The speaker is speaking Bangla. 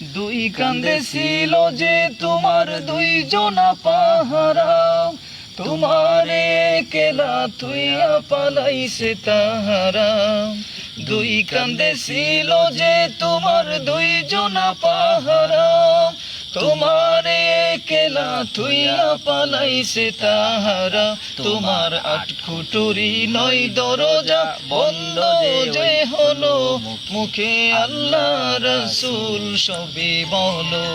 দুই কান্দে ছিল যে তোমার দুই জনা পাহারা তোমারে কেলা তুইয়া পালাইছে তাহারা। দুই কান্দে ছিল যে তোমার দুই জনা পাহারা তোমারে কেলা তুইয়া পালাইছে তাহারা। তোমার আট খুটুরি নয় দরজা বন্ধ যে হলো মুখে আল্লাহ রসুল সবে বলো।